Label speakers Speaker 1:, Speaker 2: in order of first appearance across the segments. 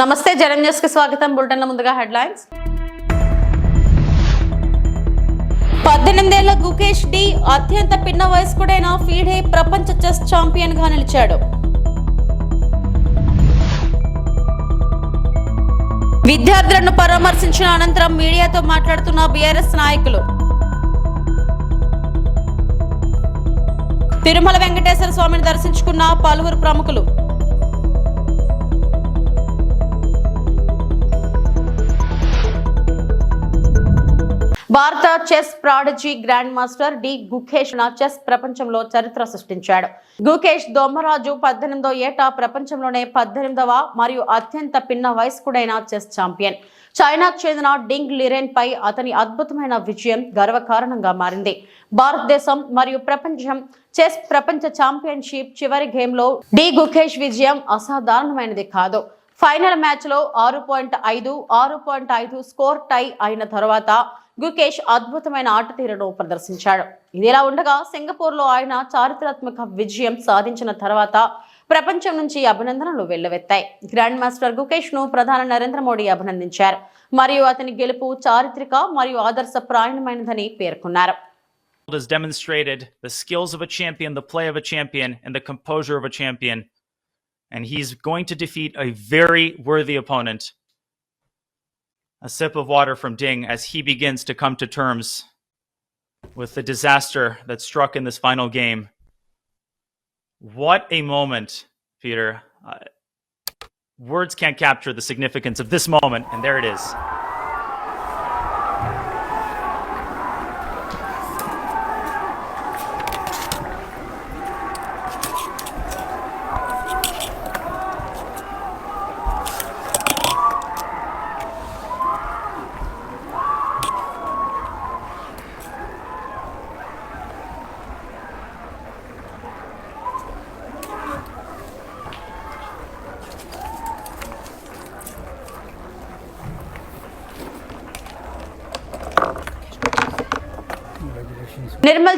Speaker 1: నమస్తే జనం న్యూస్కి స్వాగతం. బులెటిన్ ముందుగా హెడ్లైన్స్. పద్దెనిమిదేళ్ళ గుకేష్ డి అత్యంత పిన్న వయస్కుడైన ఫీడే ప్రపంచ చెస్ ఛాంపియన్గా నిలిచాడు. విద్యార్థులను పరామర్శించిన అనంతరం మీడియాతో మాట్లాడుతున్న బీఆర్ఎస్ నాయకులు. తిరుమల వెంకటేశ్వర స్వామిని దర్శించుకున్న పలువురు ప్రముఖులు. భారత chess prodigy grandmaster D Gukesh నా చెస్ ప్రపంచంలో చరిత్ర సృష్టించాడు. గుకేష్ దొమ్మరాజు పద్దెనిమిదో ఏట ప్రపంచంలోనే పద్దెనిమిదవ మరియు అత్యంత పిన్న వయస్కుడైన చెస్ ఛాంపియన్. చైనాకు చెందిన డింగ్ లిరెన్ పై అతని అద్భుతమైన విజయం గర్వకారణంగా మారింది. భారతదేశం మరియు ప్రపంచం చెస్ ప్రపంచ ఛాంపియన్షిప్ చివరి గేమ్లో డి గుకేష్ విజయం అసాధారణమైనది కాదు. ఫైనల్ మ్యాచ్లో ఆరు పాయింట్ ఐదు ఆరు పాయింట్ ఐదు స్కోర్ టై అయిన తర్వాత గుకేష్ అద్భుతమైన ఆట తీరును ప్రదర్శించాడు ఇదిలా ఉండగా సింగపూర్లో ఆయన చారిత్రాత్మక విజయం సాధించిన తర్వాత ప్రపంచం నుంచి అభినందనలు వెల్లువెత్తాయి గ్రాండ్ మాస్టర్ గుకేష్ను ప్రధాని నరేంద్ర మోడీ అభినందించారు మరియు అతని గెలుపు చారిత్రక మరియు ఆదర్శప్రాయణమైనదని పేర్కొన్నారు
Speaker 2: has demonstrated the skills of a champion, the play of a champion, and the composure of a champion. And he's going to defeat a very worthy opponent. A sip of water from Ding as he begins to come to terms with the disaster that struck in this final game. What a moment, Peter. Uh, words can't capture the significance of this moment, and there it is.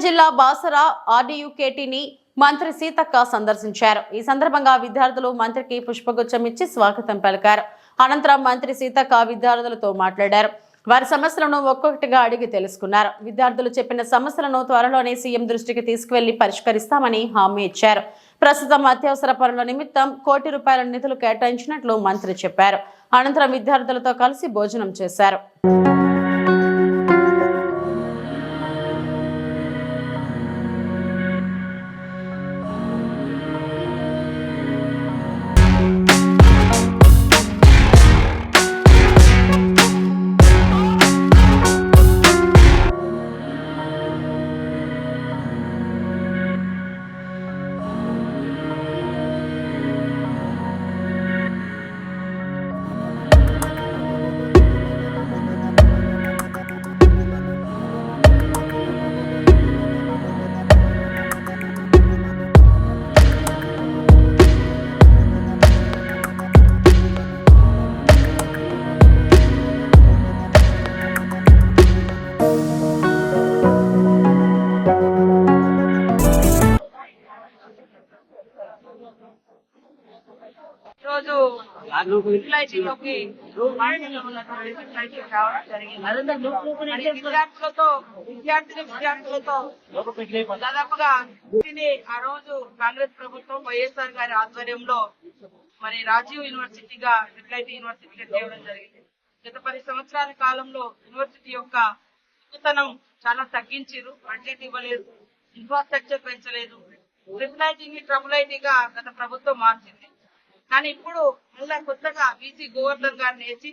Speaker 1: జిల్లా బాసరా ఆర్డీయూకేటీని మంత్రి సీతక్క సందర్శించారు. ఈ సందర్భంగా విద్యార్థులు మంత్రికి పుష్పగుచ్చం ఇచ్చి స్వాగతం పలికారు. అనంతరం మంత్రి సీతక్క విద్యార్థులతో మాట్లాడారు. వారి సమస్యలను ఒక్కొక్కటిగా అడిగి తెలుసుకున్నారు. విద్యార్థులు చెప్పిన సమస్యలను త్వరలోనే సీఎం దృష్టికి తీసుకువెళ్ళి పరిష్కరిస్తామని హామీ ఇచ్చారు. ప్రస్తుతం అత్యవసర పనుల నిమిత్తం కోటి రూపాయల నిధులు కేటాయించినట్లు మంత్రి చెప్పారు. అనంతరం విద్యార్థులతో కలిసి భోజనం చేశారు.
Speaker 3: విద్యార్థులతో విద్యార్థులు విద్యార్థులతో దాదాపుగా ఆ రోజు కాంగ్రెస్ ప్రభుత్వం వైఎస్ఆర్ గారి ఆధ్వర్యంలో మరి రాజీవ్ యూనివర్సిటీగా సెటిలైట్ యూనివర్సిటీగా చేయడం జరిగింది. గత పది సంవత్సరాల కాలంలో యూనివర్సిటీ యొక్క గొప్పతనం చాలా తగ్గించారు బడ్జెట్ ఇవ్వలేదు ఇన్ఫ్రాస్ట్రక్చర్ పెంచలేదు. ట్రిపుల్ ఐటీని ట్రబుల్ ఐటీగా గత ప్రభుత్వం మార్చింది. కానీ ఇప్పుడు మళ్ళా కొత్తగా బీసీ గోవర్ధన్ గారిని వేసి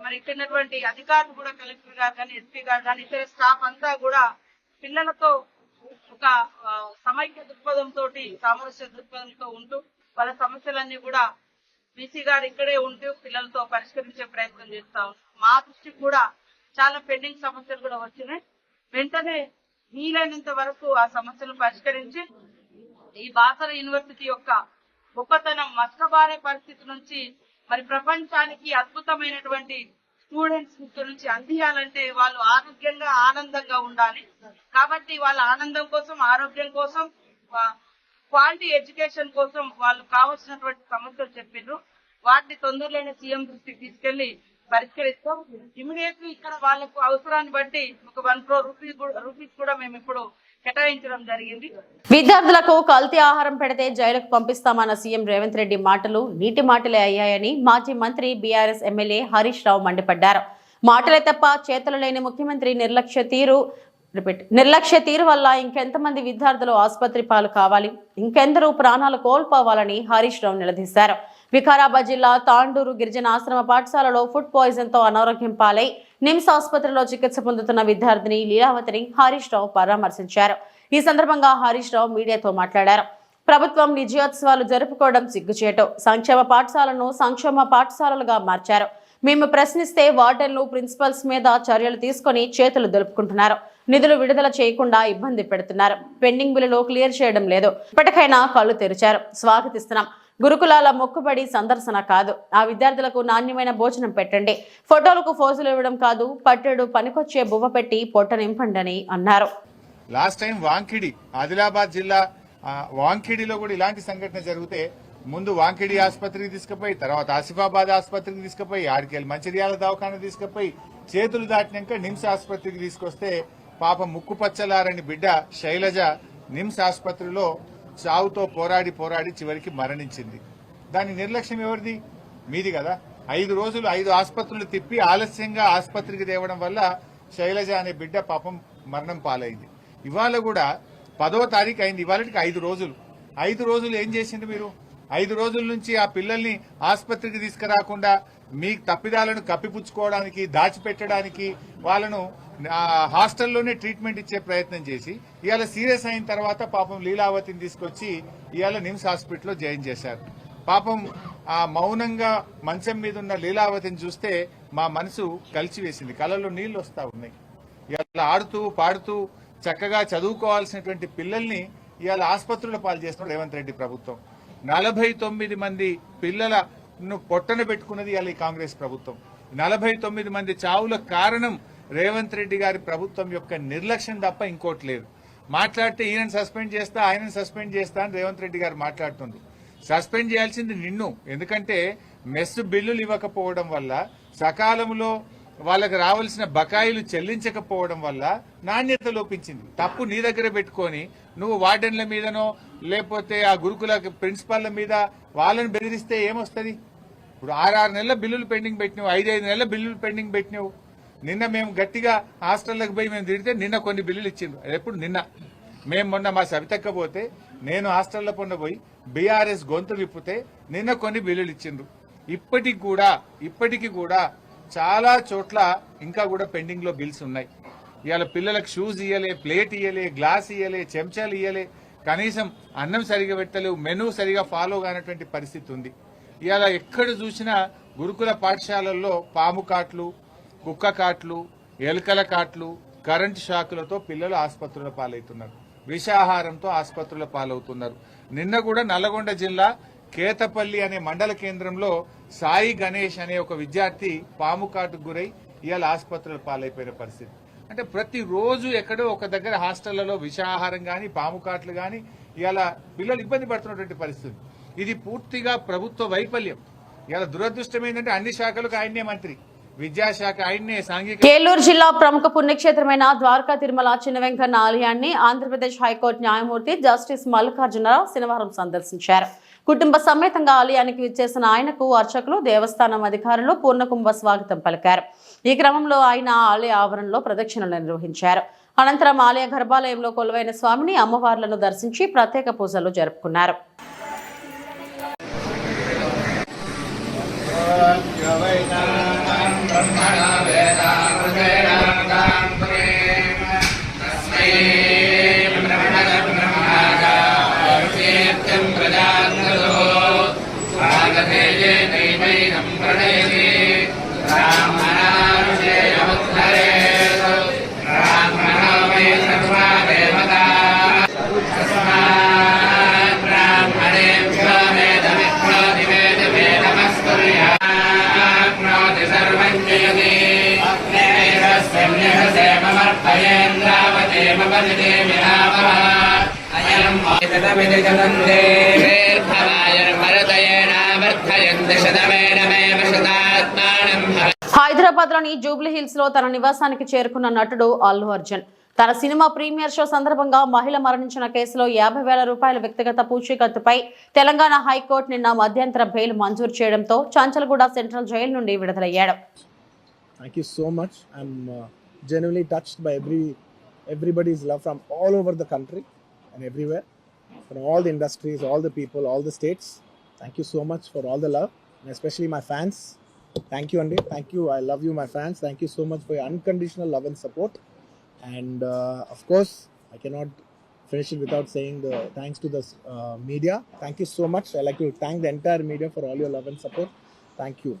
Speaker 3: మరి ఇక్కడున్నటువంటి అధికారులు కూడా కలెక్టర్ గారు కానీ ఎస్పీ గారు కానీ ఇతర స్టాఫ్ అంతా కూడా పిల్లలతో ఒక సమైక్య సమైక్య దృక్పథంతో సామరస్య దృక్పథంతో ఉంటూ వాళ్ళ సమస్యలన్నీ కూడా బీసీ గారు ఇక్కడే ఉంటూ పిల్లలతో పరిష్కరించే ప్రయత్నం చేస్తా ఉన్నారు. మా దృష్టికి కూడా చాలా పెండింగ్ సమస్యలు కూడా వచ్చినాయి. వెంటనే వీలైనంత వరకు ఆ సమస్యలు పరిష్కరించి ఈ బాసర యూనివర్సిటీ యొక్క గొప్పతనం మసకబారే పరిస్థితి నుంచి మరి ప్రపంచానికి అద్భుతమైనటువంటి స్టూడెంట్స్ నుంచి అందియాలంటే వాళ్ళు ఆరోగ్యంగా ఆనందంగా ఉండాలి. కాబట్టి వాళ్ళ ఆనందం కోసం ఆరోగ్యం కోసం క్వాలిటీ ఎడ్యుకేషన్ కోసం వాళ్ళు కావాల్సినటువంటి సమస్యలు చెప్పిండ్రు వాటిని తొందరలోనే సీఎం దృష్టికి తీసుకెళ్ళి పరిష్కరిస్తాం. ఇమీడియట్లీ ఇక్కడ వాళ్ళకు అవసరాన్ని బట్టి ఒక వన్ క్రోర్ రూపీస్ రూపీస్ కూడా మేము ఇప్పుడు కేటాయించడం జరిగింది.
Speaker 1: విద్యార్థులకు కల్తీ ఆహారం పెడితే జైలుకు పంపిస్తామన్న సీఎం రేవంత్ రెడ్డి మాటలు నీటి మాటలే అయ్యాయని మాజీ మంత్రి బీఆర్ఎస్ ఎమ్మెల్యే హరీష్ రావు మండిపడ్డారు. మాటలే తప్ప చేతులు లేని ముఖ్యమంత్రి నిర్లక్ష్య తీరు రిపీట్ నిర్లక్ష్య తీరు వల్ల ఇంకెంతమంది విద్యార్థులు ఆసుపత్రి పాలు కావాలి ఇంకెందరూ ప్రాణాలు కోల్పోవాలని హరీష్ రావు నిలదీశారు. వికారాబాద్ జిల్లా తాండూరు గిరిజన ఆశ్రమ పాఠశాలలో ఫుడ్ పాయిజన్తో అనారోగ్యం పాలై నిమ్స్ ఆసుపత్రిలో చికిత్స పొందుతున్న విద్యార్థిని లీలావతిని హరీష్ రావు పరామర్శించారు. ఈ సందర్భంగా హరీష్ రావు మీడియాతో మాట్లాడారు. ప్రభుత్వం విజయోత్సవాలు జరుపుకోవడం సిగ్గుచేటు. సంక్షేమ పాఠశాలను సంక్షేమ పాఠశాలలుగా మార్చారు. మేము ప్రశ్నిస్తే వార్డెన్లు ప్రిన్సిపల్స్ మీద చర్యలు తీసుకొని చేతులు దులుపుకుంటున్నారు. నిధులు విడుదల చేయకుండా ఇబ్బంది పెడుతున్నారు. పెండింగ్ బిల్లులు క్లియర్ చేయడం లేదు. ఇప్పటికైనా కళ్ళు తెరిచారు. స్వాగతిస్తున్నాం. గురుకులాల మొక్కుబడి సందర్శన కాదు. ఆ విద్యార్థులకు నాణ్యమైన భోజనం పెట్టండి. ఫోటోలకు ఫోజులు ఇవ్వడం కాదు పట్టెడు పనికొచ్చే బువ్వ పెట్టి పొట్ట నింపండి అన్నారు.
Speaker 4: లాస్ట్ టైం వాంకిడి ఆదిలాబాద్ జిల్లా వాంకిడిలో కూడా ఇలాంటి సంఘటన జరిగితే ముందు వాంకిడి ఆసుపత్రికి తీసుకుపోయి తర్వాత ఆసిఫాబాద్ ఆసుపత్రికి తీసుకుపోయి ఆడికెళ్ళి మంచిర్యాల దవాఖాన తీసుకుపోయి చేతులు దాటినాక నిమ్స్ ఆసుపత్రికి తీసుకొస్తే పాప ముక్కు పచ్చలారని బిడ్డ శైలజ నిమ్స్ ఆసుపత్రిలో చావుతో పోరాడి పోరాడి చివరికి మరణించింది. దాని నిర్లక్ష్యం ఎవరిది? మీది కదా. ఐదు రోజులు ఐదు ఆసుపత్రులు తిప్పి ఆలస్యంగా ఆసుపత్రికి తేవడం వల్ల శైలజ అనే బిడ్డ పాపం మరణం పాలైంది. ఇవాళ కూడా పదో తారీఖు అయింది. ఇవాళకి ఐదు రోజులు. ఐదు రోజులు ఏం చేసింది మీరు? ఐదు రోజుల నుంచి ఆ పిల్లల్ని ఆసుపత్రికి తీసుకురాకుండా మీ తప్పిదాలను కప్పిపుచ్చుకోవడానికి దాచిపెట్టడానికి వాళ్ళను హాస్టల్లోనే ట్రీట్మెంట్ ఇచ్చే ప్రయత్నం చేసి ఇవాళ సీరియస్ అయిన తర్వాత పాపం లీలావతిని తీసుకొచ్చి ఇవాళ నిమ్స్ హాస్పిటల్లో జాయిన్ చేశారు. పాపం ఆ మౌనంగా మంచం మీద ఉన్న లీలావతిని చూస్తే మా మనసు కలిచివేసింది కళ్ళలో నీళ్ళు వస్తా ఉన్నాయి. ఇవాళ ఆడుతూ పాడుతూ చక్కగా చదువుకోవాల్సినటువంటి పిల్లల్ని ఇవాళ ఆసుపత్రుల పాలు చేస్తున్నాడు రేవంత్ రెడ్డి ప్రభుత్వం. నలభై తొమ్మిది మంది పిల్లలను పొట్టన పెట్టుకున్నది ఇవాళ ఈ కాంగ్రెస్ ప్రభుత్వం. నలభై తొమ్మిది మంది చావుల కారణం రేవంత్ రెడ్డి గారి ప్రభుత్వం యొక్క నిర్లక్ష్యం తప్ప ఇంకోటి లేదు. మాట్లాడితే ఈయనను సస్పెండ్ చేస్తా ఆయనను సస్పెండ్ చేస్తా అని రేవంత్ రెడ్డి గారు మాట్లాడుతుంది. సస్పెండ్ చేయాల్సింది నిన్ను. ఎందుకంటే మెస్ బిల్లులు ఇవ్వకపోవడం వల్ల సకాలంలో వాళ్ళకి రావాల్సిన బకాయిలు చెల్లించకపోవడం వల్ల నాణ్యత లోపించింది. తప్పు నీ దగ్గర పెట్టుకొని నువ్వు వార్డెన్ల మీదనో లేకపోతే ఆ గురుకుల ప్రిన్సిపాల్ల మీద వాళ్ళని బెదిరిస్తే ఏమొస్తుంది? ఇప్పుడు ఆరు నెలల బిల్లులు పెండింగ్ పెట్టినావు ఐదైదు నెలల బిల్లులు పెండింగ్ పెట్టినావు. నిన్న మేము గట్టిగా హాస్టల్లోకి పోయి మేము తిడితే నిన్న కొన్ని బిల్లులు ఇచ్చిండ్రు. ఎప్పుడు? నిన్న. మేము మొన్న మా సవితక్క పోతే నేను హాస్టల్లో పొన్న పోయి బీఆర్ఎస్ గొంతు విప్పితే నిన్న కొన్ని బిల్లులు ఇచ్చిండ్రు. ఇప్పటికి కూడా ఇప్పటికి కూడా చాలా చోట్ల ఇంకా కూడా పెండింగ్లో బిల్స్ ఉన్నాయి. ఇవాళ పిల్లలకు షూస్ ఇయ్యలే ప్లేట్ ఇయ్యలే గ్లాస్ ఇయ్యలే చెంచాలు ఇయ్యలే. కనీసం అన్నం సరిగా పెట్టలేవు మెనూ సరిగా ఫాలో కానటువంటి పరిస్థితి ఉంది. ఇవాళ ఎక్కడ చూసినా గురుకుల పాఠశాలల్లో పాము కాట్లు కుక్క కాట్లు ఎలుకల కాట్లు కరెంటు షాకులతో పిల్లలు ఆసుపత్రుల పాలవుతున్నారు. విషాహారంతో ఆసుపత్రుల పాలవుతున్నారు. నిన్న కూడా నల్లగొండ జిల్లా కేతపల్లి అనే మండల కేంద్రంలో సాయి గణేష్ అనే ఒక విద్యార్థి పాము కాటుకు గురై ఇవాళ ఆసుపత్రుల పాలైపోయిన పరిస్థితి. అంటే ప్రతిరోజు ఎక్కడో ఒక దగ్గర హాస్టళ్ళలో విషాహారం గాని పాము కాట్లు గాని ఇలా పిల్లలు ఇబ్బంది పడుతున్నటువంటి పరిస్థితి. ఇది పూర్తిగా ప్రభుత్వ వైఫల్యం. ఇలా దురదృష్టం ఏంటంటే అన్ని శాఖలకు ఆయన్నే మంత్రి.
Speaker 1: ఏలూరు జిల్లా ప్రముఖ పుణ్యక్షేత్రమైన ద్వారకా తిరుమల చిన్న వెంకన్న ఆలయాన్ని ఆంధ్రప్రదేశ్ హైకోర్టు న్యాయమూర్తి జస్టిస్ మల్లికార్జునరావు శనివారం సందర్శించారు. కుటుంబ సమేతంగా ఆలయానికి విచ్చేసిన ఆయనకు అర్చకులు దేవస్థానం అధికారులు పూర్ణకుంభ స్వాగతం పలికారు. ఈ క్రమంలో ఆయన ఆలయ ఆవరణలో ప్రదక్షిణలు నిర్వహించారు. అనంతరం ఆలయ గర్భాలయంలో కొలువైన స్వామిని అమ్మవార్లను దర్శించి ప్రత్యేక పూజలు జరుపుకున్నారు.
Speaker 5: ब्रह्मणा वेदामृतेन तस्मै భవాయ భరతయేనావర్ధ वर्धयन्ति शतमेनमेव शतात्मानं भव
Speaker 1: హైదరాబాద్ లోని జూబ్లీ హిల్స్ లో తన నివాసానికి చేరుకున్న నటుడు అల్లు అర్జున్ తన సినిమా ప్రీమియర్ షో సందర్భంగా మహిళ మరణించిన కేసులో యాభై వేల రూపాయల వ్యక్తిగత పూచీకత్తుపై తెలంగాణ హైకోర్టు నిన్న మధ్యంతర బెయిల్ మంజూరు చేయడంతో చంచల్గూడ సెంట్రల్ జైలు నుండి విడుదలయ్యాడు
Speaker 6: Thank you so much. I'm uh, genuinely touched by every everybody's love from all over the country and everywhere, from all the industries, all the people, all the states. Thank you so much for all the love, and especially my fans. Thank you, Andy. Thank you. I love you, my fans. Thank you so much for your unconditional love and support. And uh, of course, I cannot finish it without saying the thanks to the uh, media. Thank you so much. I like to thank the entire media for all your love and support. Thank you.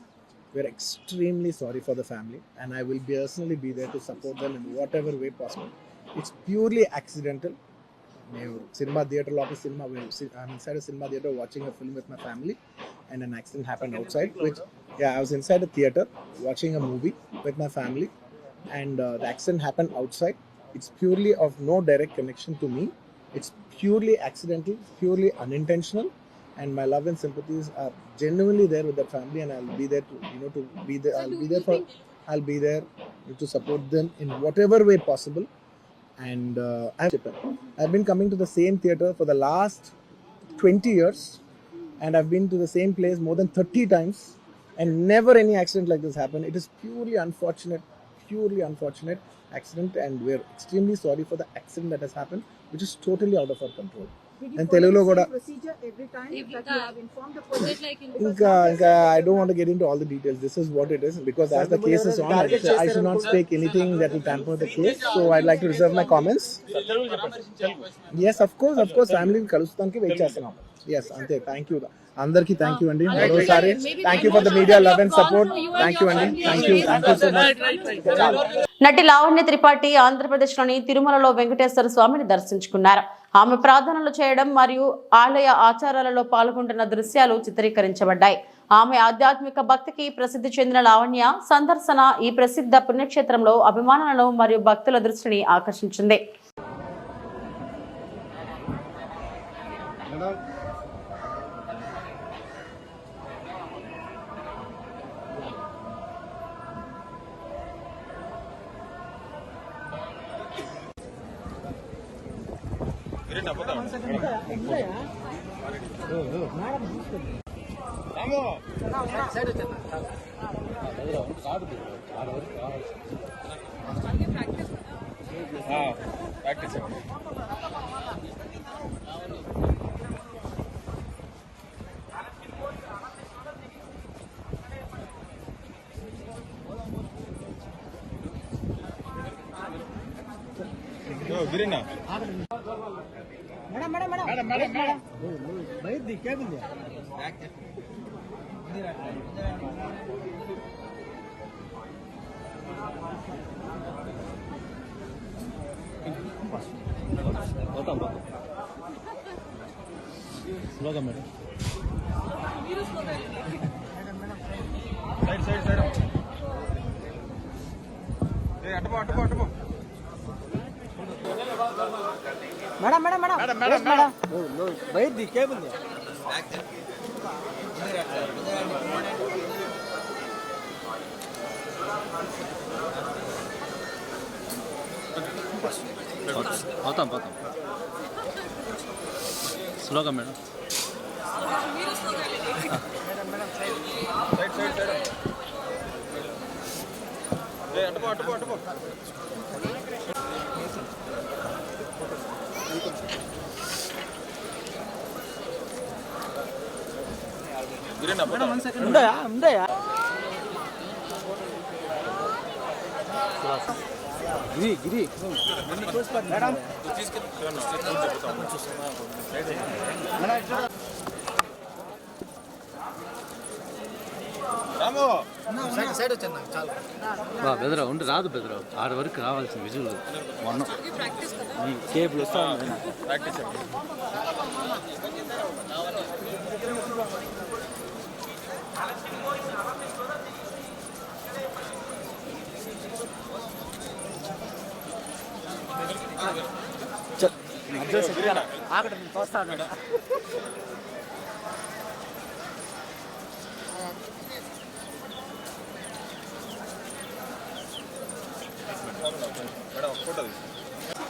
Speaker 6: We're
Speaker 7: extremely sorry
Speaker 6: for
Speaker 7: the family
Speaker 6: and I will personally be
Speaker 7: there to
Speaker 8: support them in whatever way possible it's purely accidental
Speaker 6: నేను cinema theatre లోపల cinema inside cinema theatre watching a film with my family and an accident happen outside which I was inside a theatre watching a movie with my family and uh, the accident happened outside. It's purely of no direct connection to me. It's purely accidental, purely unintentional, and my love and sympathies are genuinely there with the family, and I'll be there to you know to be there. I'll be there for. I'll be there to support them in whatever way possible. And uh, I've I've been coming to the same theater for the last 20 years, and I've been to the same place more than 30 times, and never any accident like this happened. It is purely unfortunate, purely unfortunate accident, and we're extremely sorry for the accident that has happened, which is totally out of our control. And Telugulo కూడా. ఇంకా ఇంకా I don't want get into all the details this is what it is because as the case is on I should not speak anything that will tamper the case so I like to reserve my comments yes of course of course ఫ్యామిలీని కలుస్తానికి wait చేస్తున్నాం. Yes అంతే. Thank you అందరికీ thank you అండి. మరోసారి thank you for the media love and. Support thank you అండి thank you thank you so much
Speaker 1: నటి లావణ్య త్రిపాఠి ఆంధ్రప్రదేశ్లోని తిరుమలలో వెంకటేశ్వర స్వామిని దర్శించుకున్నారు. ఆమె ప్రార్థనలు చేయడం మరియు ఆలయ ఆచారాలలో పాల్గొంటున్న దృశ్యాలు చిత్రీకరించబడ్డాయి. ఆమె ఆధ్యాత్మిక భక్తికి ప్రసిద్ధి చెందిన లావణ్య సందర్శన ఈ ప్రసిద్ధ పుణ్యక్షేత్రంలో అభిమానులను మరియు భక్తుల దృష్టిని ఆకర్షించింది.
Speaker 8: Practice గిరినా madam madam madam. Madam madam பயத்தி கேக்குது ஸ்லோகம் madam madam madam madam madam బయట ది కేబుల్
Speaker 9: పోతాం పోతాం స్లోగా మేడం
Speaker 8: ఉండయా ఉండయా గిరి గిరి. మేడం
Speaker 9: బా బెదరా ఉండి రాదు బెదరా ఆరు వరకు రావాల్సిన విజువల్ మొన్న. ఈ కేబుల్ వస్తా ప్రాక్టీస్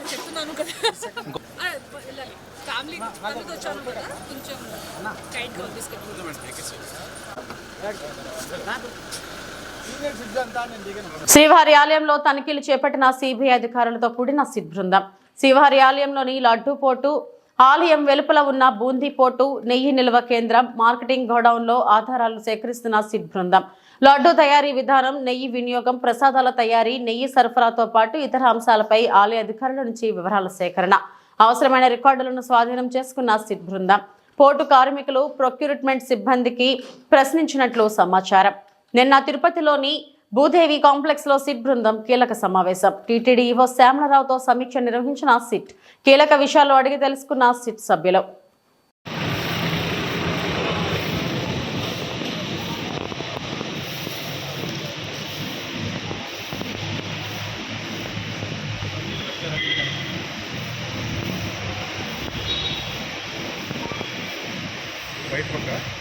Speaker 7: చెప్తున్నాను కదా. ఫ్యామిలీ ఫ్యామిలీతో వచ్చాను కదా కొంచెం టైట్గా తీసుకెళ్ళి.
Speaker 1: శ్రీవారి ఆలయంలో తనిఖీలు చేపట్టిన సిబిఐ అధికారులతో కూడిన సిట్ బృందం శ్రీవారి ఆలయంలోని లడ్డూ పోటు ఆలయం వెలుపల ఉన్న బూందీపోటు నెయ్యి నిల్వ కేంద్రం మార్కెటింగ్ గోడౌన్లో ఆధారాలు సేకరిస్తున్న సిట్ బృందం లడ్డూ తయారీ విధానం నెయ్యి వినియోగం ప్రసాదాల తయారీ నెయ్యి సరఫరాతో పాటు ఇతర అంశాలపై ఆలయ అధికారుల నుంచి వివరాల సేకరణ. అవసరమైన రికార్డులను స్వాధీనం చేసుకున్న సిట్ బృందం పోర్టు కార్మికులు ప్రొక్యూరిట్మెంట్ సిబ్బందికి ప్రశ్నించినట్లు సమాచారం. నిన్న తిరుపతిలోని భూదేవి కాంప్లెక్స్లో సిట్ బృందం కీలక సమావేశం. టీటీడీ ఈవో శ్యామలరావుతో సమీక్ష నిర్వహించిన సిట్. కీలక విషయాలు అడిగి తెలుసుకున్న సిట్ సభ్యులు.
Speaker 4: బయట పక్క.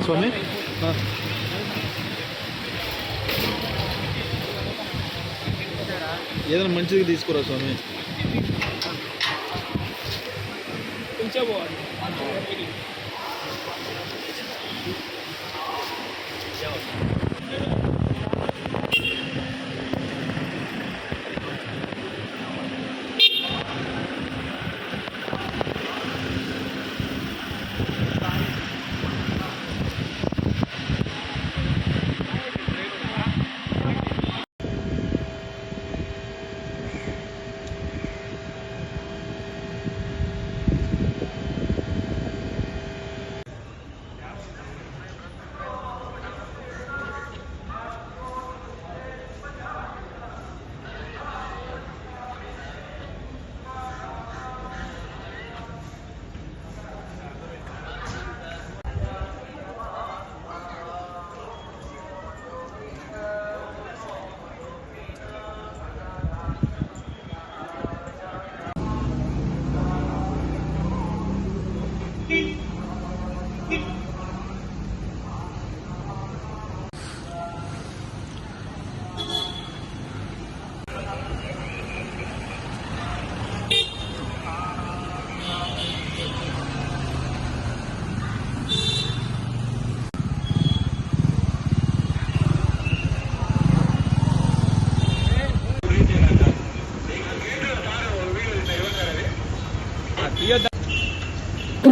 Speaker 6: స్వామి. ఏదైనా మంచిది తీసుకురా స్వామి.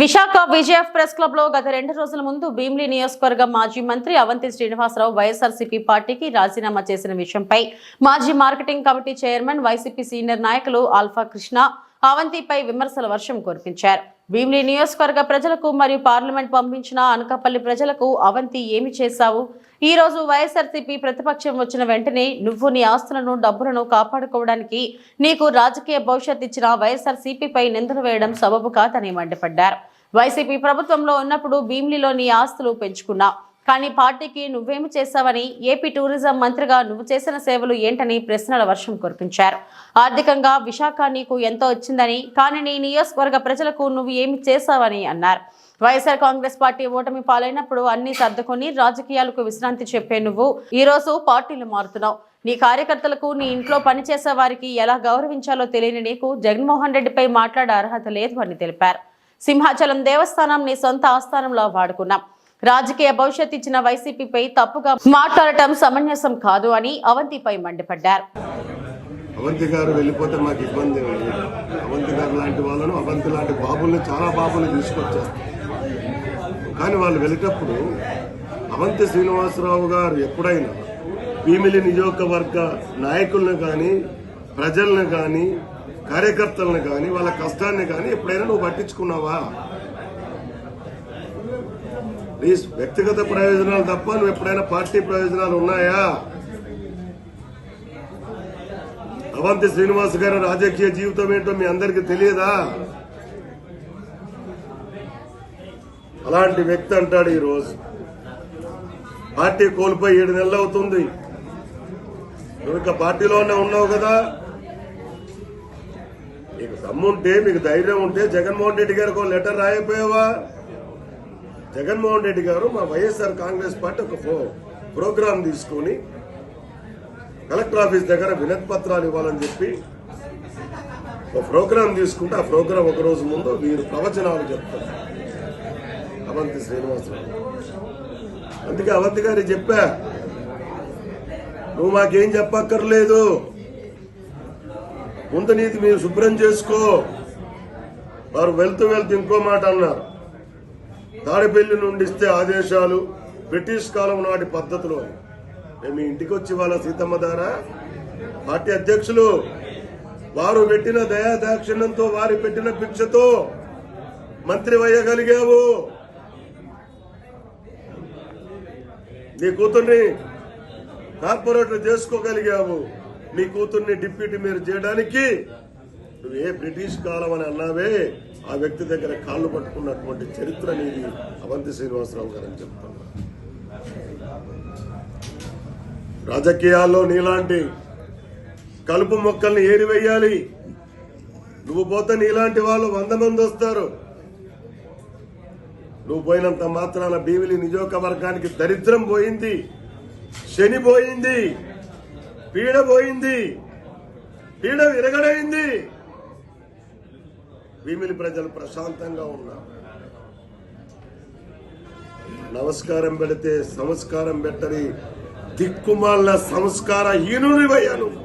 Speaker 1: విశాఖ విజయఫ్ ప్రెస్ క్లబ్లో గత రెండు రోజుల ముందు భీమిలి నియోజకవర్గం మాజీ మంత్రి అవంతి శ్రీనివాసరావు వైఎస్ఆర్సీపీ పార్టీకి రాజీనామా చేసిన విషయంపై మాజీ marketing committee chairman YCP senior నాయకులు ఆల్ఫా కృష్ణ అవంతిపై విమర్శల వర్షం కురిపించారు. భీమిలి నియోజకవర్గ ప్రజలకు మరియు పార్లమెంట్ పంపించిన అనకాపల్లి ప్రజలకు అవంతి ఏమి చేశావు? ఈ రోజు వైఎస్ఆర్సీపీ ప్రతిపక్షం వచ్చిన వెంటనే నువ్వు నీ ఆస్తులను డబ్బులను కాపాడుకోవడానికి నీకు రాజకీయ భవిష్యత్ ఇచ్చిన వైఎస్ఆర్సీపీపై నిందలు వేయడం సబబు కాదని మండిపడ్డారు. వైసీపీ ప్రభుత్వంలో ఉన్నప్పుడు భీమిలిలో నీ ఆస్తులు పెంచుకున్నావు కానీ పార్టీకి నువ్వేమి చేశావని ఏపీ టూరిజం మంత్రిగా నువ్వు చేసిన సేవలు ఏంటని ప్రశ్నల వర్షం కురిపించారు. ఆర్థికంగా విశాఖ నీకు ఎంతో వచ్చిందని కానీ నీ నియోజకవర్గ ప్రజలకు నువ్వు ఏమి చేశావని అన్నారు. వైఎస్ఆర్ కాంగ్రెస్ పార్టీ ఓటమి పాలైనప్పుడు అన్ని సర్దుకొని రాజకీయాలకు విశ్రాంతి చెప్పే నువ్వు ఈరోజు పార్టీలు మారుతున్నావు. నీ కార్యకర్తలకు నీ ఇంట్లో పనిచేసే వారికి ఎలా గౌరవించాలో తెలియని నీకు జగన్మోహన్ రెడ్డిపై మాట్లాడే అర్హత లేదు అని తెలిపారు. సింహాచలం దేవస్థానంని సొంత ఆస్థానంలో వాడుకున్నాం. రాజకీయ భవిష్యత్ ఇచ్చిన వైసీపీపై తప్పుగా మాట్లాడటం సమంజసం కాదు అని అవంతిపై మండిపడ్డారు.
Speaker 10: అవంతి గారు వెళ్ళిపోతే మాకు ఇబ్బంది అవంతి గారు లాంటి వాళ్ళను అవంతి లాంటి బాబుల్ని చాలా బాబుల్ని తీసుకొచ్చారు. కానీ వాళ్ళు వెళ్ళేటప్పుడు అవంతి శ్రీనివాసరావు గారు ఎప్పుడైనా భీమిలి నియోజకవర్గ నాయకులను కానీ ప్రజలను కానీ కార్యకర్తలను కానీ వాళ్ళ కష్టాన్ని కానీ ఎప్పుడైనా నువ్వు పట్టించుకున్నావా? నీ వ్యక్తిగత ప్రయోజనాలు తప్ప నువ్వు ఎప్పుడైనా పార్టీ ప్రయోజనాలు ఉన్నాయా? అవంతి శ్రీనివాస్ గారి రాజకీయ జీవితం ఏంటో మీ అందరికీ తెలియదా? అలాంటి వ్యక్తి అంటాడు ఈరోజు. పార్టీ కోల్పోయి ఏడు నెలలు అవుతుంది. నువ్వు ఇంకా పార్టీలోనే ఉన్నావు కదా. నీకు దమ్ముంటే మీకు ధైర్యం ఉంటే జగన్మోహన్ రెడ్డి గారికి ఒక లెటర్ రాయపోయావా జగన్మోహన్ రెడ్డి గారు మా వైఎస్ఆర్ కాంగ్రెస్ పార్టీ ఒక ప్రో- ప్రోగ్రాం తీసుకొని కలెక్టర్ ఆఫీస్ దగ్గర వినతి పత్రాలు ఇవ్వాలని చెప్పి ఒక ప్రోగ్రాం తీసుకుంటే ఆ ప్రోగ్రాం ఒక రోజు ముందు వీరు ప్రవచనాలు చెప్తారు. అవంతి శ్రీనివాసరావు. అందుకే అవంతి గారి చెప్పా నువ్వు మాకేం చెప్పక్కర్లేదు. ముందు నీతి మీరు శుభ్రం చేసుకో. వారు వెళ్తూ వెళ్తూ ఇంకో మాట అన్నారు. తాడిపల్లి నుండి ఇస్తే ఆదేశాలు బ్రిటిష్ కాలం నాటి పద్ధతులు మేము మీ ఇంటికి వచ్చి వాళ్ళ సీతమ్మ దారా పార్టీ అధ్యక్షులు వారు పెట్టిన దయా దాక్షిణ్యంతో వారి పెట్టిన భిక్షతో మంత్రి వయ్యగలిగావు. నీ కూతుర్ని కార్పొరేటర్ చేసుకోగలిగావు. నీ కూతుర్ని డిప్యూటీ మీరు చేయడానికి నువ్వు ఏ బ్రిటిష్ కాలం అని అన్నావే ఆ వ్యక్తి దగ్గర కాళ్ళు పట్టుకున్నటువంటి చరిత్ర నీది అవంతి శ్రీనివాసరావు గారు అని చెప్తున్నా రాజకీయాల్లో నీలాంటి కలుపు మొక్కల్ని ఏరివేయాలి. నువ్వు పోతే నీలాంటి వాళ్ళు వంద మంది వస్తారు. నువ్వు పోయినంత మాత్రాన భీమిలి నియోజకవర్గానికి దరిద్రం పోయింది శని పోయింది. పీడ పోయింది పీడ విరగడైంది. భీమిలి ప్రజలు ప్రశాంతంగా ఉన్నారు నమస్కారం పెడితే సంస్కారం పెట్టని దిక్కుమాలిన సంస్కార హీనునివయ్యా నువ్వు.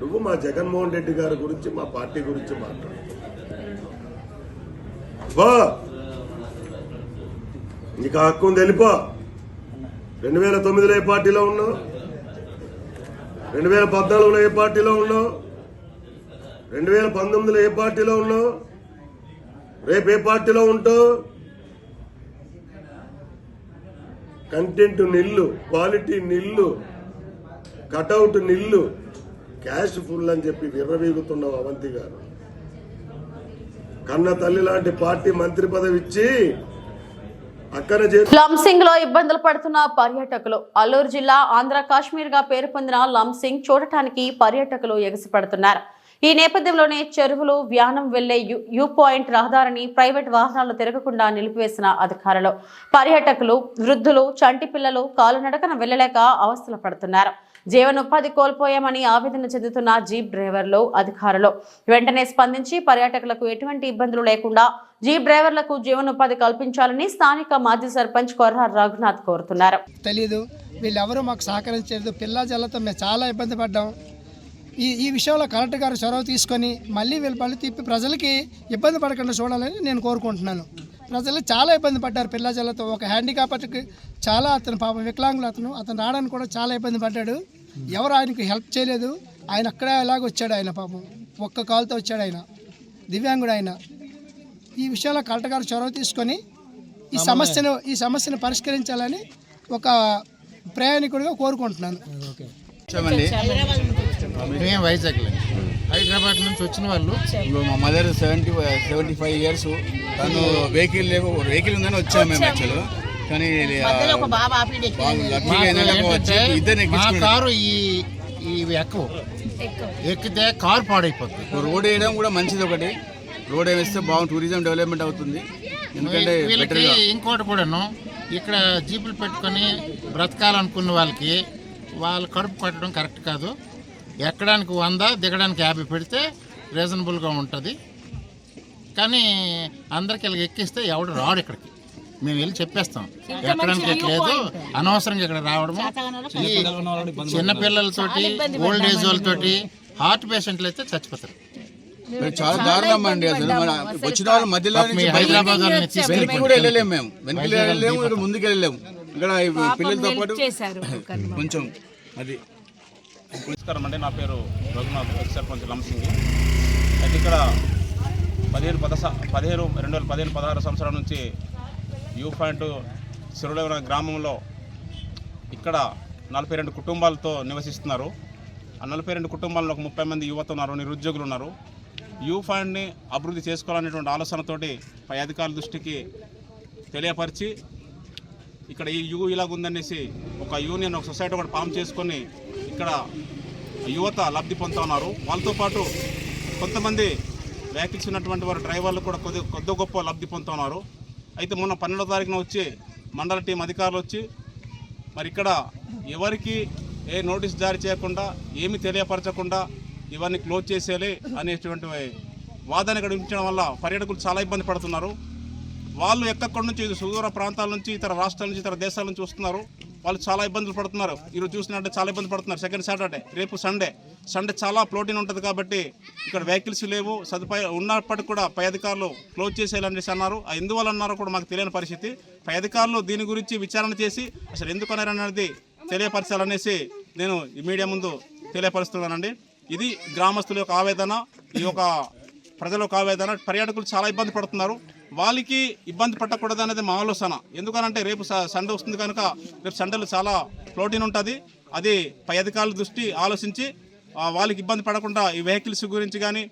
Speaker 10: నువ్వు మా జగన్మోహన్ రెడ్డి గారి గురించి మా పార్టీ గురించి మాట్లాడు. బా. నీకు ఆ హక్కు ఉంది వెళ్ళిపో. రెండు వేల తొమ్మిదిలో ఏ పార్టీలో ఉన్నావు? రెండు వేల పద్నాలుగులో ఏ పార్టీలో ఉన్నావు? రెండు వేల పంతొమ్మిదిలో ఏ పార్టీలో ఉన్నావు? రేపు ఏ పార్టీలో ఉంటావు? కంటెంట్ నిల్లు క్వాలిటీ నిల్లు కటౌట్ నిల్లు క్యాష్ ఫుల్ అని చెప్పి విర్రవీగుతున్నావు అవంతి గారు. కన్న తల్లి లాంటి పార్టీ మంత్రి పదవి ఇచ్చి
Speaker 1: లంసింగ్లో ఇబ్బందులు పడుతున్న పర్యాటకులు. అల్లూరు జిల్లా ఆంధ్ర కాశ్మీర్గా పేరు పొందిన లంసింగ్ చూడటానికి పర్యాటకులు ఎగసిపడుతున్నారు. ఈ నేపథ్యంలోనే చెరువులు వ్యానం వెళ్ళే యూ- పాయింట్ రహదారిని ప్రైవేట్ వాహనాలు తిరగకుండా నిలిపివేసిన అధికారులు. పర్యాటకులు వృద్ధులు చంటి పిల్లలు కాలునడకన వెళ్ళలేక అవస్థలు పడుతున్నారు. జీవనోపాధి కోల్పోయామని ఆవేదన చెందుతున్న జీప్ డ్రైవర్లు అధికారులు. వెంటనే స్పందించి పర్యాటకులకు ఎటువంటి ఇబ్బందులు లేకుండా జీప్ డ్రైవర్లకు జీవనోపాధి కల్పించాలని స్థానిక మాజీ సర్పంచ్ కొర్ర రఘునాథ్ కోరుతున్నారు.
Speaker 11: తెలీదు. వీళ్ళెవరూ మాకు సహకరించలేదు పిల్ల జల్లతో మేము చాలా ఇబ్బంది పడ్డాం. ఈ ఈ విషయంలో కలెక్టర్ గారు చొరవ తీసుకొని మళ్ళీ వీళ్ళు పళ్ళు తిప్పి ప్రజలకి ఇబ్బంది పడకుండా చూడాలని నేను కోరుకుంటున్నాను. ప్రజలు చాలా ఇబ్బంది పడ్డారు పిల్ల జల్లతో. ఒక హ్యాండికాపర్కి చాలా అతను పాపం వికలాంగులు అతను. అతను రావడానికి కూడా చాలా ఇబ్బంది పడ్డాడు. ఎవరు ఆయనకు హెల్ప్ చేయలేదు. ఆయన అక్కడే అలాగ వచ్చాడు ఆయన పాపం. ఒక్క కాలుతో వచ్చాడు ఆయన. దివ్యాంగుడు ఆయన. ఈ విషయంలో కలెక్టర్ గారు చొరవ తీసుకొని ఈ సమస్యను ఈ సమస్యను పరిష్కరించాలని ఒక ప్రయాణికుడిగా కోరుకుంటున్నాను.
Speaker 12: మేము వైజాగ్ హైదరాబాద్ నుంచి వచ్చిన వాళ్ళు. మా mother seventy seventy five years. తను వెహికల్ లేవు వెహికల్ ఉందని వచ్చాము మేము యాక్చువల్ కానీ
Speaker 13: కారు ఈ ఇవి ఎక్కువ. ఎక్కితే కారు పాడైపోతుంది
Speaker 12: రోడ్ వేయడం కూడా మంచిది ఒకటి. రోడ్ వేస్తే బాగుంది టూరిజం డెవలప్మెంట్ అవుతుంది. ఎందుకంటే
Speaker 13: వీళ్ళకి ఇంకోటి కూడాను ఇక్కడ జీపులు పెట్టుకొని బ్రతకాలనుకున్న వాళ్ళకి వాళ్ళ కడుపు కట్టడం కరెక్ట్ కాదు. ఎక్కడానికి వంద దిగడానికి యాభై పెడితే రీజనబుల్గా ఉంటుంది. కానీ అందరికి ఇలా ఎక్కిస్తే ఎవడు రాడు ఇక్కడికి. మేము వెళ్ళి చెప్పేస్తాం. ఎక్కడానికి లేదు అనవసరంగా ఇక్కడ రావడము. చిన్నపిల్లలతోటి ఓల్డ్ ఏజ్ వాళ్ళతోటి హార్ట్ పేషెంట్లు అయితే చచ్చిపోతారు.
Speaker 12: చాలా దారుణం అండి అసలు మన వచ్చిన వాళ్ళు మధ్యలో
Speaker 13: హైదరాబాద్
Speaker 12: వెనక్కి కూడా వెళ్ళలేము మేము. వెనక్కి వెళ్ళలేము ఇక్కడ ముందుకు వెళ్ళలేము ఇక్కడ పిల్లలతో పాటు కొంచెం అది.
Speaker 14: నమస్కారం అండి నా పేరు రఘునాథ్ ఎక్స్ సర్పంచ్ లంసింగి. అయితే ఇక్కడ పదిహేను పదస పదిహేను రెండు వేల పదిహేను పదహారు సంవత్సరాల నుంచి యూ పాయింట్ సిరుడవన గ్రామంలో ఇక్కడ నలభై రెండు కుటుంబాలతో నివసిస్తున్నారు. ఆ నలభై రెండు కుటుంబాల్లో ఒక ముప్పై మంది యువత ఉన్నారు నిరుద్యోగులు ఉన్నారు. యూ ఫండ్ని అభివృద్ధి చేసుకోవాలనేటువంటి ఆలోచనతోటి పై అధికారుల దృష్టికి తెలియపరిచి ఇక్కడ ఈ యూ ఇలాగ ఉందనేసి ఒక యూనియన్ ఒక సొసైటీ ఒకటి ఫామ్ చేసుకొని ఇక్కడ యువత లబ్ధి పొందుతా ఉన్నారు. వాళ్ళతో పాటు కొంతమంది వెహికల్స్ ఉన్నటువంటి వారు డ్రైవర్లు కూడా కొద్ది కొద్ది గొప్ప లబ్ధి పొందుతా ఉన్నారు. అయితే మొన్న పన్నెండో తారీఖున వచ్చి మండల టీం అధికారులు వచ్చి మరి ఇక్కడ ఎవరికి ఏ నోటీస్ జారీ చేయకుండా ఏమి తెలియపరచకుండా ఇవన్నీ క్లోజ్ చేసేయాలి అనేటువంటి వాదన ఇక్కడ ఉంచడం వల్ల పర్యాటకులు చాలా ఇబ్బంది పడుతున్నారు. వాళ్ళు ఎక్కడి నుంచి సుదూర ప్రాంతాల నుంచి ఇతర రాష్ట్రాల నుంచి ఇతర దేశాల నుంచి వస్తున్నారు. వాళ్ళు చాలా ఇబ్బందులు పడుతున్నారు. ఈరోజు చూసినట్టే చాలా ఇబ్బంది పడుతున్నారు. సెకండ్ సాటర్డే రేపు సండే. సండే చాలా ప్రోటీన్ ఉంటుంది కాబట్టి ఇక్కడ వెహికల్స్ లేవు. సదుపాయం ఉన్నప్పటికీ కూడా పై అధికారులు క్లోజ్ చేసేయాలనేసి అన్నారు. ఆ ఎందువల్ల అన్నారో కూడా మాకు తెలియని పరిస్థితి. పై అధికారులు దీని గురించి విచారణ చేసి అసలు ఎందుకు అన్నారనేది తెలియపరచాలనేసి నేను ఈ మీడియా ముందు తెలియపరుస్తున్నానండి. ఇది గ్రామస్తుల యొక్క ఆవేదన ఈ యొక్క ప్రజల యొక్క ఆవేదన. పర్యాటకులు చాలా ఇబ్బంది పడుతున్నారు. వాళ్ళకి ఇబ్బంది పట్టకూడదు అనేది మా ఆలోచన. ఎందుకనంటే రేపు సండే వస్తుంది కనుక రేపు సండేలో చాలా ప్రోటీన్ ఉంటుంది. అది పై అధికారుల దృష్టి ఆలోచించి వాళ్ళకి ఇబ్బంది పడకుండా ఈ వెహికల్స్ గురించి కానీ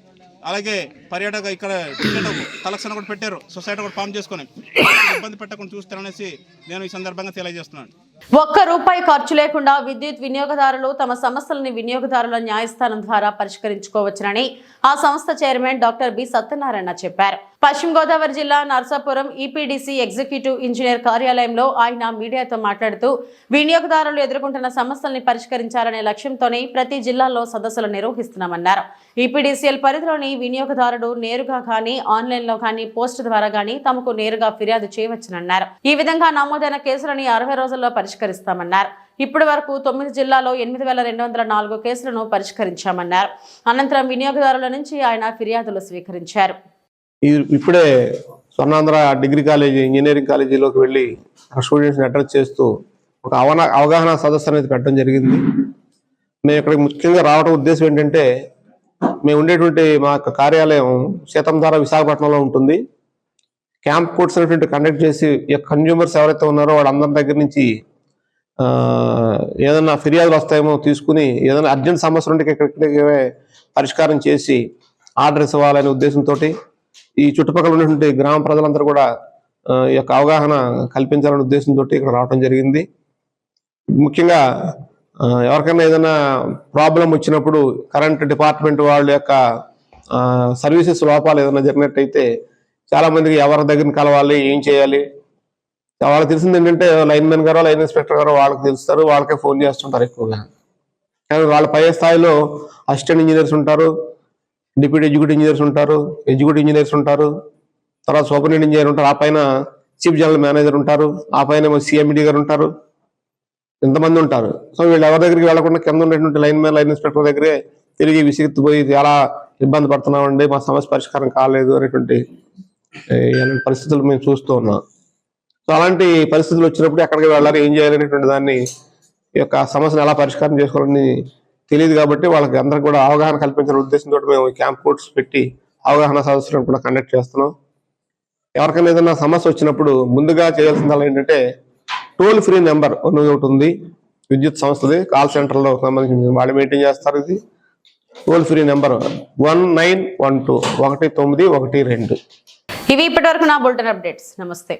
Speaker 14: అలాగే పర్యాటక ఇక్కడ టికెట్ కలెక్షన్ కూడా పెట్టారు. సొసైటీ కూడా ఫామ్ చేసుకొని. ఇబ్బంది పెట్టకుండా చూస్తారనేసి నేను ఈ సందర్భంగా తెలియజేస్తున్నాను.
Speaker 1: ఒక్క రూపాయి ఖర్చు లేకుండా విద్యుత్ వినియోగదారులు తమ సమస్యలని వినియోగదారుల న్యాయస్థానం ద్వారా పరిష్కరించుకోవచ్చునని ఆ సంస్థ చైర్మన్ డాక్టర్ బి సత్యనారాయణ చెప్పారు. పశ్చిమ గోదావరి జిల్లా నర్సాపురం ఈపీడీసీ ఎగ్జిక్యూటివ్ ఇంజనీర్ కార్యాలయంలో ఆయన మీడియాతో మాట్లాడుతూ వినియోగదారులు ఎదుర్కొంటున్న సమస్యల్ని పరిష్కరించాలనే లక్ష్యంతోనే ప్రతి జిల్లాలో సదస్సులు నిర్వహిస్తున్నామన్నారు. ఈపీడీసీఎల్ పరిధిలోని వినియోగదారుడు నేరుగా కానీ ఆన్లైన్లో కానీ పోస్ట్ ద్వారా కానీ తమకు నేరుగా ఫిర్యాదు చేయవచ్చునన్నారు. ఈ విధంగా నమోదైన కేసులని అరవై రోజుల్లో పరిష్కరిస్తామన్నారు. ఇప్పటి వరకు తొమ్మిది జిల్లాలో ఎనిమిది వేల రెండు వందల నాలుగు కేసులను పరిష్కరించామన్నారు. అనంతరం వినియోగదారుల నుంచి ఆయన ఫిర్యాదులు స్వీకరించారు.
Speaker 15: ఇప్పుడే స్వర్ణాంధ్ర డిగ్రీ కాలేజీ ఇంజనీరింగ్ కాలేజీలోకి వెళ్ళి స్టూడెంట్స్ని అడ్రస్ చేస్తూ ఒక అవన అవగాహన సదస్సు అనేది పెట్టడం జరిగింది. మేము ఇక్కడికి ముఖ్యంగా రావడం ఉద్దేశం ఏంటంటే మేము ఉండేటువంటి మా యొక్క కార్యాలయం సీతంధార విశాఖపట్నంలో ఉంటుంది. క్యాంప్ కోర్ట్స్ అనేటువంటి కండక్ట్ చేసి కన్జ్యూమర్స్ ఎవరైతే ఉన్నారో వాళ్ళందరి దగ్గర నుంచి ఏదైనా ఫిర్యాదులు వస్తాయేమో తీసుకుని ఏదైనా అర్జెంట్ సమస్యలు ఉంటే ఇక్కడికి పరిష్కారం చేసి ఆర్డర్స్ ఇవ్వాలనే ఉద్దేశంతో ఈ చుట్టుపక్కల ఉన్నటువంటి గ్రామ ప్రజలందరూ కూడా ఈ యొక్క అవగాహన కల్పించాలనే ఉద్దేశంతో ఇక్కడ రావడం జరిగింది. ముఖ్యంగా ఎవరికైనా ఏదైనా ప్రాబ్లం వచ్చినప్పుడు కరెంట్ డిపార్ట్మెంట్ వాళ్ళ యొక్క సర్వీసెస్ లోపాలు ఏదైనా జరిగినట్టయితే చాలామందికి ఎవరి దగ్గర కలవాలి ఏం చేయాలి? వాళ్ళకి తెలిసింది ఏంటంటే లైన్ మెన్ గారో లైన్ ఇన్స్పెక్టర్ గారో వాళ్ళకి తెలుస్తారు వాళ్ళకే ఫోన్ చేస్తుంటారు ఎక్కువగా. కానీ వాళ్ళ పై స్థాయిలో అసిస్టెంట్ ఇంజనీర్స్ ఉంటారు డిప్యూటీ ఎగ్జిక్యూటివ్ ఇంజనీర్స్ ఉంటారు ఎగ్జిక్యూటివ్ ఇంజనీర్స్ ఉంటారు తర్వాత సూపరింటెండెంట్ ఇంజనీర్ ఉంటారు ఆ పైన చీఫ్ జనరల్ మేనేజర్ ఉంటారు ఆ పైన సిఎండి గారు ఉంటారు ఇంతమంది ఉంటారు. సో వీళ్ళు ఎవరి దగ్గరికి వెళ్ళకుండా కింద ఉండేటువంటి లైన్ మ్యాన్ లైన్ ఇన్స్పెక్టర్ దగ్గరే తిరిగి విసిగెత్తిపోయి చాలా ఇబ్బంది పడుతున్నామండి మా సమస్య పరిష్కారం కాలేదు అనేటువంటి పరిస్థితులు మేము చూస్తూ ఉన్నాం. సో అలాంటి పరిస్థితులు వచ్చినప్పుడు ఎక్కడికి వెళ్ళాలి ఏం చేయాలి అనేటువంటి దాన్ని ఈ యొక్క సమస్యను ఎలా పరిష్కారం చేసుకోవాలని తెలియదు కాబట్టి వాళ్ళకి అందరికి కూడా అవగాహన కల్పించిన ఉద్దేశంతో మేము ఈ క్యాంప్ కోర్ట్స్ పెట్టి అవగాహన సదస్సులను కూడా కండక్ట్ చేస్తున్నాం. ఎవరికైనా ఏదైనా సమస్య వచ్చినప్పుడు ముందుగా చేయాల్సిందల్లా ఏంటంటే టోల్ ఫ్రీ నెంబర్ ఒకటి ఉంది. విద్యుత్ సంస్థది కాల్ సెంటర్లో సంబంధించి వాళ్ళు మెయింటైన్ చేస్తారు ఇది. Toll free number one nine one two ఒకటి తొమ్మిది ఒకటి రెండు.
Speaker 1: ఇవి ఇప్పటివరకు నా బులెటిన్ అప్డేట్స్. నమస్తే.